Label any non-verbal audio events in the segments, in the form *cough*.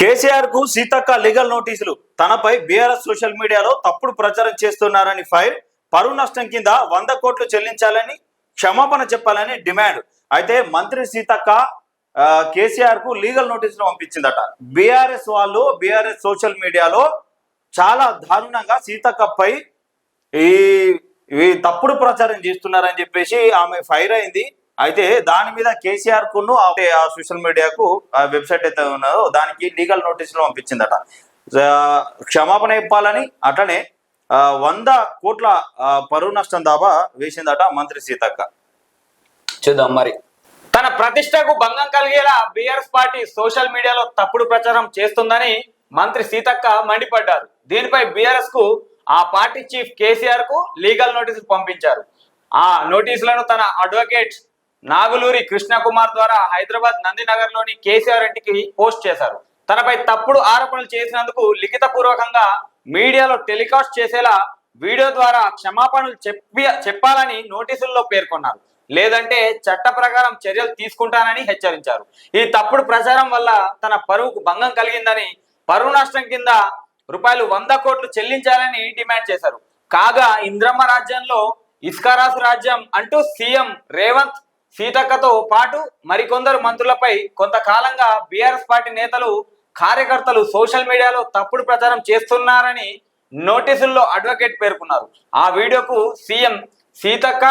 కేసీఆర్కు సీతక్క లీగల్ నోటీసులు. తనపై బీఆర్ఎస్ సోషల్ మీడియాలో తప్పుడు ప్రచారం చేస్తున్నారని ఫైర్. పరువు నష్టం కింద వంద కోట్లు చెల్లించాలని క్షమాపణ చెప్పాలని డిమాండ్. అయితే మంత్రి సీతక్క కేసీఆర్కు లీగల్ నోటీసులు పంపించిందట. బీఆర్ఎస్ వాళ్ళు బీఆర్ఎస్ సోషల్ మీడియాలో చాలా దారుణంగా సీతక్కపై ఈ తప్పుడు ప్రచారం చేస్తున్నారని చెప్పేసి ఆమె ఫైర్ అయింది. అయితే దాని మీద కేసీఆర్ కును ఆ సోషల్ మీడియాకు ఆ వెబ్సైట్ అయితే ఉన్నదో దానికి లీగల్ నోటీసులు పంపించిందట. క్షమాపణ ఇప్పాలని అట్లనే వంద కోట్ల పరువు నష్టం దాబా వేసిందట మంత్రి సీతక్క. చూద్దాం మరి. తన ప్రతిష్టకు భంగం కలిగేలా బీఆర్ఎస్ పార్టీ సోషల్ మీడియాలో తప్పుడు ప్రచారం చేస్తుందని మంత్రి సీతక్క మండిపడ్డారు. దీనిపై బీఆర్ఎస్కు ఆ పార్టీ చీఫ్ కేసీఆర్కు లీగల్ నోటీసులు పంపించారు. ఆ నోటీసులను తన అడ్వకేట్ నాగులూరి కృష్ణకుమార్ ద్వారా హైదరాబాద్ నందినగర్లోని కేసీఆర్ ఇంటికి పోస్ట్ చేశారు. తనపై తప్పుడు ఆరోపణలు చేసినందుకు లిఖిత పూర్వకంగా మీడియాలో టెలికాస్ట్ చేసేలా వీడియో ద్వారా క్షమాపణలు చెప్పి చెప్పాలని నోటీసుల్లో పేర్కొన్నారు. లేదంటే చట్ట ప్రకారం చర్యలు తీసుకుంటానని హెచ్చరించారు. ఈ తప్పుడు ప్రచారం వల్ల తన పరువుకు భంగం కలిగిందని పరువు నష్టం కింద రూపాయలు వంద కోట్లు చెల్లించాలని డిమాండ్ చేశారు. కాగా ఇంద్రమ్మ రాజ్యంలో ఇస్కారాసు రాజ్యం అంటూ సీఎం రేవంత్ సీతక్కతో పాటు మరికొందరు మంత్రులపై కొంతకాలంగా బీఆర్ఎస్ పార్టీ నేతలు కార్యకర్తలు సోషల్ మీడియాలో తప్పుడు ప్రచారం చేస్తున్నారని నోటీసుల్లో అడ్వకేట్ పేర్కొన్నారు. ఆ వీడియోకు సీఎం సీతక్క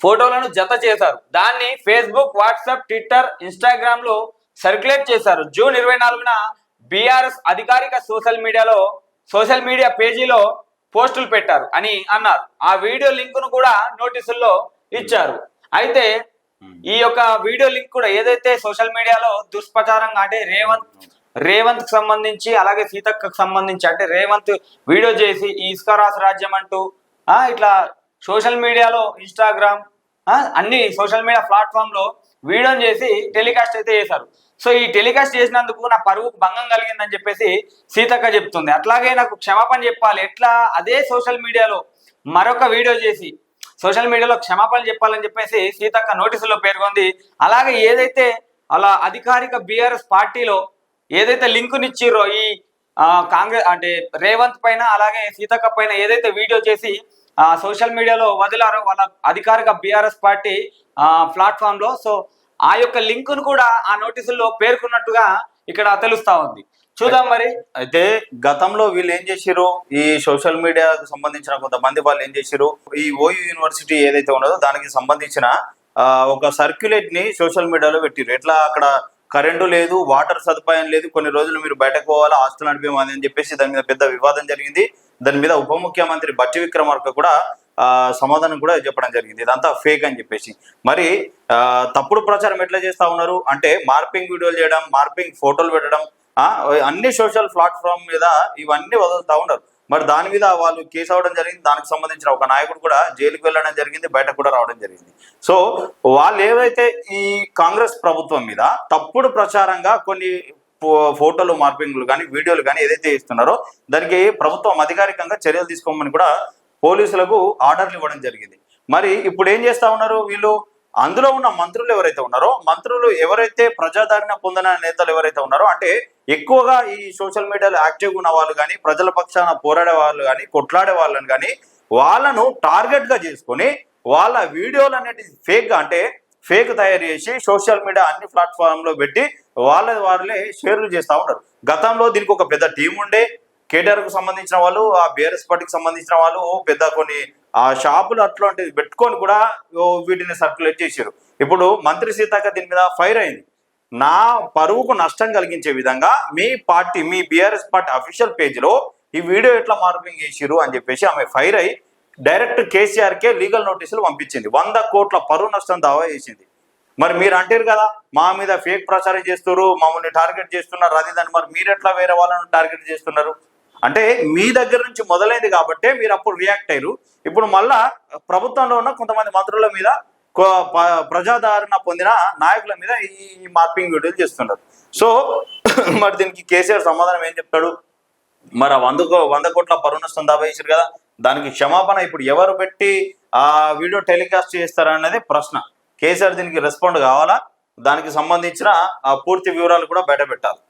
ఫోటోలను జత చేశారు. దాన్ని ఫేస్బుక్ వాట్సాప్ ట్విట్టర్ ఇన్స్టాగ్రామ్లో సర్క్యులేట్ చేశారు. జూన్ ఇరవై నాలుగున బీఆర్ఎస్ అధికారిక సోషల్ మీడియాలో సోషల్ మీడియా పేజీలో పోస్టులు పెట్టారు అని అన్నారు. ఆ వీడియో లింక్ను కూడా నోటీసుల్లో ఇచ్చారు. అయితే ఈ యొక్క వీడియో లింక్ కూడా ఏదైతే సోషల్ మీడియాలో దుష్ప్రచారంగా అంటే రేవంత్ రేవంత్కి సంబంధించి అలాగే సీతక్కకు సంబంధించి అంటే రేవంత్ వీడియో చేసి ఈ ఇస్కారాస్ రాజ్యం అంటూ ఆ ఇట్లా సోషల్ మీడియాలో ఇన్స్టాగ్రామ్ అన్ని సోషల్ మీడియా ప్లాట్ఫామ్లో వీడియోని చేసి టెలికాస్ట్ అయితే చేశారు. సో ఈ టెలికాస్ట్ చేసినందుకు నా పరువుకు భంగం కలిగిందని చెప్పేసి సీతక్క చెప్తుంది. అట్లాగే నాకు క్షమాపణ చెప్పాలి. ఎట్లా? అదే సోషల్ మీడియాలో మరొక వీడియో చేసి సోషల్ మీడియాలో క్షమాపణ చెప్పాలని చెప్పేసి సీతక్క నోటీసులో పేర్కొంది. అలాగే ఏదైతే అలా అధికారిక బీఆర్ఎస్ పార్టీలో ఏదైతే లింకునిచ్చిర్రో ఈ కాంగ్రెస్ అంటే రేవంత్ పైన అలాగే సీతక్క పైన ఏదైతే వీడియో చేసి ఆ సోషల్ మీడియాలో వదిలారో వాళ్ళ అధికారిక బీఆర్ఎస్ పార్టీ ప్లాట్ఫామ్లో. సో ఆ యొక్క లింకును కూడా ఆ నోటీసుల్లో పేర్కొన్నట్టుగా ఇక్కడ తెలుస్తా ఉంది. చూద్దాం మరి. అయితే గతంలో వీళ్ళు ఏం చేసిరు ఈ సోషల్ మీడియాకు సంబంధించిన కొంతమంది వాళ్ళు ఏం చేసిరు ఈ ఓయూ యూనివర్సిటీ ఏదైతే ఉన్నదో దానికి సంబంధించిన ఒక సర్క్యులేట్ని సోషల్ మీడియాలో పెట్టిరు ఎట్లా అక్కడ కరెంటు లేదు వాటర్ సదుపాయం లేదు కొన్ని రోజులు మీరు బయటకు పోవాలా హాస్టల్ నడిపేమని అని చెప్పేసి దాని మీద పెద్ద వివాదం జరిగింది. దాని మీద ఉప ముఖ్యమంత్రి బట్టి విక్రమార్క కూడా ఆ, సమాధానం కూడా చెప్పడం జరిగింది. ఇదంతా ఫేక్ అని చెప్పేసి. మరి ఆ, తప్పుడు ప్రచారం ఎట్లా చేస్తా ఉన్నారు? అంటే మార్పింగ్ వీడియోలు చేయడం మార్పింగ్ ఫోటోలు పెట్టడం అన్ని సోషల్ ప్లాట్ఫామ్ మీద ఇవన్నీ వదులుతూ ఉన్నారు. మరి దాని మీద వాళ్ళు కేసు అవడం జరిగింది దానికి సంబంధించిన ఒక నాయకుడు కూడా జైలుకు వెళ్ళడం జరిగింది బయటకు కూడా రావడం జరిగింది. సో వాళ్ళు ఏవైతే ఈ కాంగ్రెస్ ప్రభుత్వం మీద తప్పుడు ప్రచారంగా కొన్ని ఫో- ఫోటోలు మార్పింగ్లు కానీ వీడియోలు కానీ ఏదైతే ఇస్తున్నారో దానికి ప్రభుత్వం అధికారికంగా చర్యలు తీసుకోమని కూడా పోలీసులకు ఆర్డర్లు ఇవ్వడం జరిగింది. మరి ఇప్పుడు ఏం చేస్తా ఉన్నారు వీళ్ళు? అందులో ఉన్న మంత్రులు ఎవరైతే ఉన్నారో మంత్రులు ఎవరైతే ప్రజాదరణ పొందిన నేతలు ఎవరైతే ఉన్నారో అంటే ఎక్కువగా ఈ సోషల్ మీడియాలో యాక్టివ్గా ఉన్న వాళ్ళు కానీ ప్రజల పక్షాన పోరాడే వాళ్ళు కానీ కొట్లాడే వాళ్ళని కానీ వాళ్ళను టార్గెట్గా చేసుకొని వాళ్ళ వీడియోలు అనేటి ఫేక్గా అంటే ఫేక్ తయారు చేసి సోషల్ మీడియా అన్ని ప్లాట్ఫామ్లో పెట్టి వాళ్ళ వాళ్ళే షేర్లు చేస్తా ఉన్నారు. గతంలో దీనికి ఒక పెద్ద టీం ఉండే కేటీఆర్కు సంబంధించిన వాళ్ళు ఆ బీఆర్ఎస్ పార్టీకి సంబంధించిన వాళ్ళు పెద్ద కొన్ని ఆ షాపులు అట్లాంటివి పెట్టుకొని కూడా వీటిని సర్క్యులేట్ చేశారు. ఇప్పుడు మంత్రి సీతాక దీని మీద ఫైర్ అయింది. నా పరువుకు నష్టం కలిగించే విధంగా మీ పార్టీ మీ బీఆర్ఎస్ పార్టీ అఫీషియల్ పేజీలో ఈ వీడియో ఎట్లా మార్పింగ్ చేసిరు అని చెప్పేసి ఆమె ఫైర్ అయి డైరెక్ట్ కేసీఆర్ కే లీగల్ నోటీసులు పంపించింది. వంద కోట్ల పరువు నష్టం దావా చేసింది. మరి మీరు అంటారు కదా మా మీద ఫేక్ ప్రచారం చేస్తున్నారు మమ్మల్ని టార్గెట్ చేస్తున్నారు అది దాన్ని మరి మీరు ఎట్లా వేరే వాళ్ళని టార్గెట్ చేస్తున్నారు? అంటే మీ దగ్గర నుంచి మొదలైంది కాబట్టే మీరు అప్పుడు రియాక్ట్ అయ్యారు. ఇప్పుడు మళ్ళా ప్రభుత్వంలో ఉన్న కొంతమంది మంత్రుల మీద ప్రజాదరణ పొందిన నాయకుల మీద ఈ మార్పింగ్ వీడియోలు చేస్తున్నారు సో *coughs* మరి దీనికి కేసీఆర్ సమాధానం ఏం చెప్తాడు? మరి వంద వంద కోట్ల పరువు నష్టం కదా దానికి క్షమాపణ ఇప్పుడు ఎవరు పెట్టి ఆ వీడియో టెలికాస్ట్ చేస్తారనేది ప్రశ్న. కేసీఆర్ దీనికి రెస్పాండ్ కావాలా? దానికి సంబంధించిన ఆ పూర్తి వివరాలు కూడా బయట పెట్టాలి.